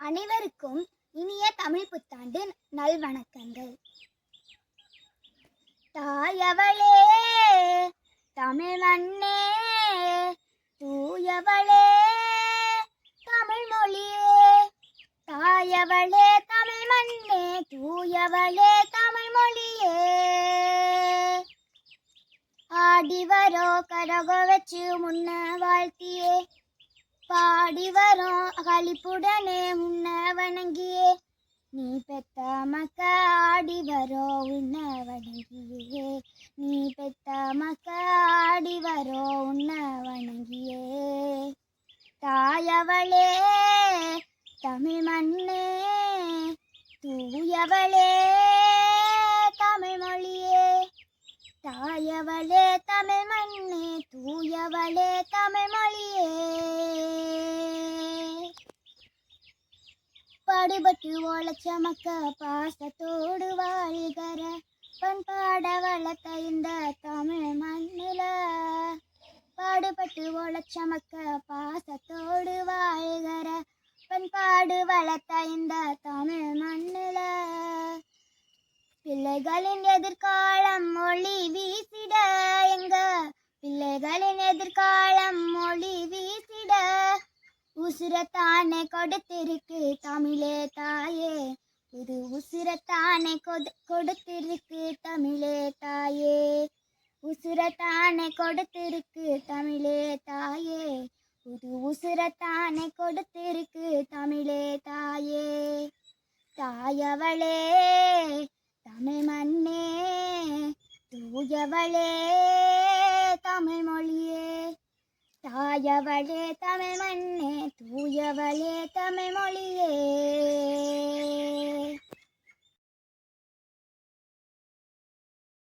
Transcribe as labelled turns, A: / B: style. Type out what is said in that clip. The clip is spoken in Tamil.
A: அனைவருக்கும் இனிய தமிழ் புத்தாண்டு நல்வணக்கங்கள். தாயவளே தமிழ் மண்ணே தூயவளே தமிழ் மொழியே. தாயவளே தமிழ் மண்ணே தூயவளே தமிழ் மொழியே. ஆடி வரோ கரகோ வச்சு முன்ன வாழ்த்தியே. பாடி வரும். களிப்புடனே உன்னை வணங்கியே. நீ பெத்த மக்க ஆடி வரோ உன்னை வணங்கியே. நீ பெத்த மக்க ஆடி வரோ உன்னை வணங்கியே. தாயவளே தமிழ் மண்ணே தூயவளே தமிழ் மொழியே. தாயவளே தமிழ் மண்ணே தூயவளே தமிழ் மொழியே. பாடுபட்டு ஓலச்ச மக்க பாசத்தோடு வாழ்கிற பண்பாட வளர்த்த இந்த தமிழ் மண்ணில. பாடுபட்டு ஓலச்ச மக்க பாசத்தோடு வாழ்கிற பண்பாடு வளர்த்த இந்த தமிழ் மண்ணில. பிள்ளைகளின் எதிர்காலம் மொழி வீசிட எங்க? பிள்ளைகளின் எதிர்காலம் மொழி வீசிட உசுரத்தானே கொடுத்திருக்கு தமிழே தாயே. புது உசுரத்தானே கொடு கொடுத்திருக்கு தமிழே தாயே. உசுரத்தானே கொடுத்திருக்கு தமிழே தாயே. புது உசுரத்தானே கொடுத்திருக்கு தமிழே தாயே. தாயவளே தமிழ் மண்ணே தூயவளே தமிழ் மொழி தாயவளே தமிழ் மண்ணே தூயவளே தமிழ் மொழியே